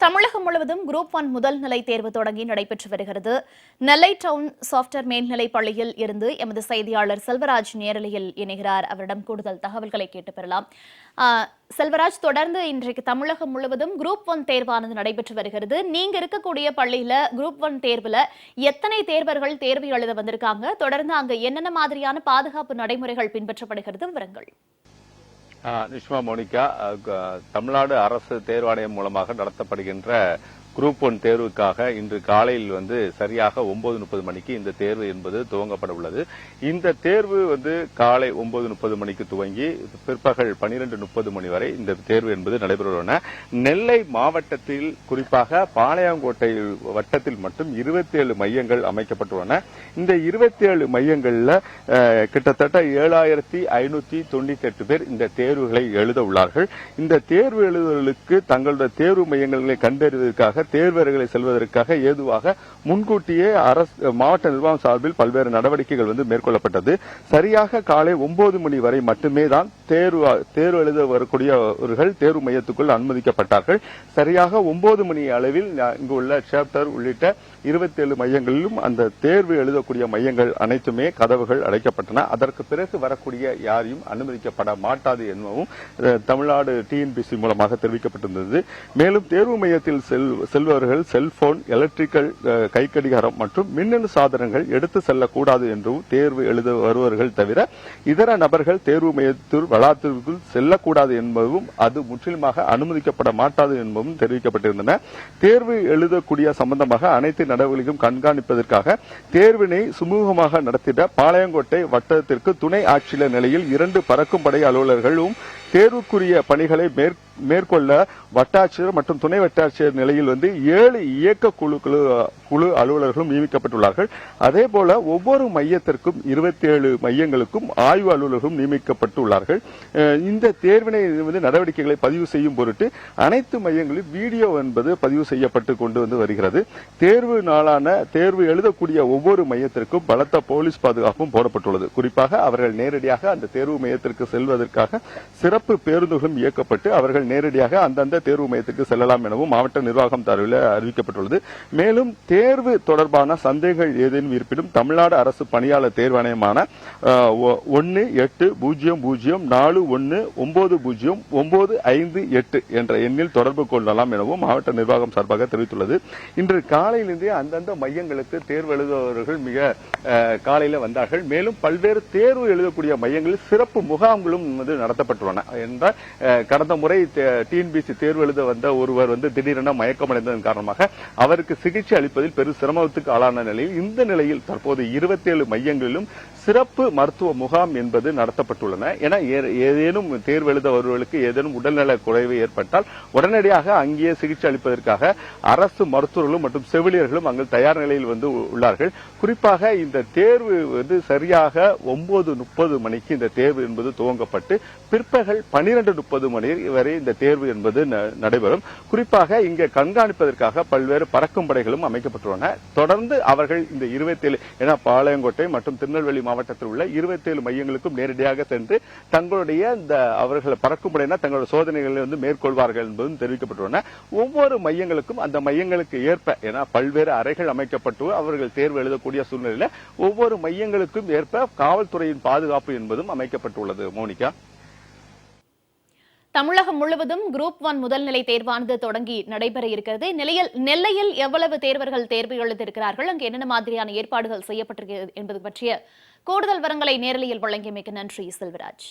தமிழகம் முழுவதும் group one முதல் நிலை தேர்வு தொடங்கி நடைபெற்று வருகிறது. நெல்லை டவுன் சாப்ட்வேர் மேல்நிலைப் பள்ளியில் இருந்து எமது செய்தியாளர் செல்வராஜ் நேரலையில் இணைகிறார். அவரிடம் கூடுதல் தகவல்களை கேட்டு பெறலாம். செல்வராஜ் தொடர்ந்து இன்றைக்கு தமிழகம் முழுவதும் குரூப் ஒன் தேர்வானது நடைபெற்று வருகிறது. நீங்க இருக்கக்கூடிய பள்ளியில குரூப் ஒன் தேர்வுல எத்தனை தேர்வர்கள் தேர்வு எழுத வந்திருக்காங்க? தொடர்ந்து அங்க என்னென்ன மாதிரியான பாதுகாப்பு நடைமுறைகள் பின்பற்றப்படுகிறது? விவரங்கள். நிஷ்மா மோனிகா தமிழ்நாடு அரசு தேர்வாணையம் மூலமாக நடத்தப்படுகின்ற குரூப் ஒன் தேர்வுக்காக இன்று காலையில் வந்து சரியாக ஒன்பது முப்பது மணிக்கு இந்த தேர்வு என்பது துவங்கப்பட உள்ளது. இந்த தேர்வு வந்து காலை ஒன்பது முப்பது மணிக்கு துவங்கி பிற்பகல் பனிரெண்டு முப்பது மணி வரை இந்த தேர்வு என்பது நடைபெறுள்ளன நெல்லை மாவட்டத்தில் குறிப்பாக பாளையங்கோட்டை வட்டத்தில் மட்டும் 27 மையங்கள் அமைக்கப்பட்டுள்ளன இந்த இருபத்தி ஏழு மையங்களில் கிட்டத்தட்ட ஏழாயிரத்தி ஐநூத்தி தொண்ணூத்தி எட்டு பேர் இந்த தேர்வுகளை எழுத உள்ளார்கள். இந்த தேர்வு எழுதுவர்களுக்கு தங்களுடைய தேர்வு மையங்களை கண்டறிவதற்காக தேர்வர்களை செல்வதற்காக ஏதுவாக முன்கூட்டியே அரசு மாவட்ட நிர்வாகம் சார்பில் பல்வேறு நடவடிக்கைகள் வந்து மேற்கொள்ளப்பட்டது. சரியாக காலை ஒன்பது மணி வரை மட்டுமே தான் தேர்வு தேர்வு எழுத வரக்கூடியவர்கள் தேர்வு மையத்துக்குள் அனுமதிக்கப்பட்டார்கள். சரியாக ஒன்பது மணி அளவில் இங்கு உள்ள சேப்டர் உள்ளிட்ட 27 மையங்களிலும் அந்த தேர்வு எழுதக்கூடிய மையங்கள் அனைத்துமே கதவுகள் அடைக்கப்பட்டன. அதற்கு பிறகு வரக்கூடிய யாரையும் அனுமதிக்கப்பட மாட்டாது எனவும் தமிழ்நாடு டிஎன்பிசி மூலமாக தெரிவிக்கப்பட்டிருந்தது. மேலும் தேர்வு மையத்தில் செல்பவர்கள் செல்போன் எலக்ட்ரிக்கல் கைக்கடிகாரம் மற்றும் மின்னணு சாதனங்கள் எடுத்து செல்லக்கூடாது என்றும் தேர்வு எழுத வருவர்கள் தவிர இதர நபர்கள் தேர்வு மையத்தில் வளாகத்திற்குள் செல்லக்கூடாது என்பதும் அது முற்றிலுமாக அனுமதிக்கப்பட மாட்டாது என்பதும் தெரிவிக்கப்பட்டிருந்தன. தேர்வு எழுதக்கூடிய சம்பந்தமாக அனைத்து நடவடிக்கையும் கண்காணிப்பதற்காக தேர்வினை சுமூகமாக நடத்திட பாளையங்கோட்டை வட்டத்திற்கு துணை ஆட்சியர் நிலையில் இரண்டு பறக்கும் படை அலுவலர்களும் தேர்வுக்குரிய பணிகளை மேற்கொண்டு மேற்கொள்ள வட்டாட்சியர் மற்றும் துணை வட்டாட்சியர் நிலையில் வந்து ஏழு இயக்க குழு குழு குழு அலுவலர்களும் நியமிக்கப்பட்டுள்ளார்கள். அதே போல ஒவ்வொரு மையத்திற்கும் 27 மையங்களுக்கும் ஆய்வு அலுவலர்களும் நியமிக்கப்பட்டுள்ளார்கள். இந்த தேர்வினை வந்து நடவடிக்கைகளை பதிவு செய்யும் பொருட்டு அனைத்து மையங்களிலும் வீடியோ என்பது பதிவு செய்யப்பட்டு கொண்டு வந்து வருகிறது. தேர்வு நாளான தேர்வு எழுதக்கூடிய ஒவ்வொரு மையத்திற்கும் பலத்த போலீஸ் பாதுகாப்பும் போடப்பட்டுள்ளது. குறிப்பாக அவர்கள் நேரடியாக அந்த தேர்வு மையத்திற்கு செல்வதற்காக சிறப்பு பேருந்துகளும் இயக்கப்பட்டு அவர்கள் நேரடியாக அந்தந்த தேர்வு மையத்துக்கு செல்லலாம் எனவும் மாவட்ட நிர்வாகம் தரவில் அறிவிக்கப்பட்டுள்ளது. மேலும் தேர்வு தொடர்பான சந்தேகங்கள் ஏதேனும் இருப்பினும் தமிழ்நாடு அரசு பணியாளர் தேர்வாணையமான ஒன்று எட்டு பூஜ்ஜியம் பூஜ்ஜியம் நாலு ஒன்று ஒன்பது பூஜ்ஜியம் ஒன்பது ஐந்து எட்டு என்ற எண்ணில் தொடர்பு கொள்ளலாம் எனவும் மாவட்ட நிர்வாகம் சார்பாக தெரிவித்துள்ளது. இன்று காலையிலிருந்தே அந்தந்த மையங்களுக்கு தேர்வு எழுதுபவர்கள் மிக காலையில் வந்தார்கள். மேலும் பல்வேறு தேர்வு எழுதக்கூடிய மையங்களில் சிறப்பு முகாம்களும் வந்து நடத்தப்பட்டுள்ளன. என்றால் கடந்த முறை டிஎன்பிசி தேர்வு எழுத வந்த ஒருவர் வந்து திடீரென மயக்கமடைந்ததன் காரணமாக அவருக்கு சிகிச்சை அளிப்பதில் பெரும் சிரமத்துக்கு ஆளான நிலையில் இந்த நிலையில் தற்போது 27 மையங்களிலும் சிறப்பு மருத்துவ முகாம் என்பது நடத்தப்பட்டுள்ளன. என ஏ- ஏதேனும் தேர்வு எழுத வருவர்களுக்கு ஏதேனும் உடல்நல குறைவு ஏற்பட்டால் உடனடியாக அங்கேயே சிகிச்சை அளிப்பதற்காக அரசு மருத்துவர்களும் மற்றும் செவிலியர்களும் அங்கு தயார் நிலையில் வந்து உள்ளார்கள். குறிப்பாக இந்த தேர்வு வந்து சரியாக ஒன்பது முப்பது மணிக்கு இந்த தேர்வு என்பது துவங்கப்பட்டு பிற்பகல் பனிரெண்டு முப்பது மணி வரை இந்த இந்த தேர்வு என்பது நடைபெறும். குறிப்பாக இங்கு கண்காணிப்பதற்காக பல்வேறு பறக்கும் படைகளும் அமைக்கப்பட்டுள்ளன. தொடர்ந்து அவர்கள் இந்த 27 என பாளையங்கோட்டை மற்றும் திருநெல்வேலி மாவட்டத்தில் உள்ள 27 மையங்களுக்கும் நேரடியாக சென்று தங்களுடைய இந்த அவர்கள் பறக்கும் படையினர் தங்களுடைய சோதனைகளை வந்து மேற்கொள்வார்கள் என்பதும் தெரிவிக்கப்பட்டுள்ளன. ஒவ்வொரு மையங்களுக்கும் அந்த மையங்களுக்கு ஏற்ப என பல்வேறு அறைகள் அமைக்கப்பட்டு அவர்கள் தேர்வு எழுதக்கூடிய சூழ்நிலையில் ஒவ்வொரு மையங்களுக்கும் ஏற்ப காவல்துறையின் பாதுகாப்பு என்பதும் அமைக்கப்பட்டுள்ளது. மோனிகா. தமிழகம் முழுவதும் குரூப் ஒன் முதல்நிலை தேர்வானது தொடங்கி நடைபெற இருக்கிறது. நிலையில் நெல்லையில் எவ்வளவு தேர்வர்கள் தேர்வு எழுதியிருக்கிறார்கள்? அங்கு என்னென்ன மாதிரியான ஏற்பாடுகள் செய்யப்பட்டிருக்கிறது என்பது பற்றிய கூடுதல் விவரங்களை நேரலையில் வழங்கியமைக்கு நன்றி செல்வராஜ்.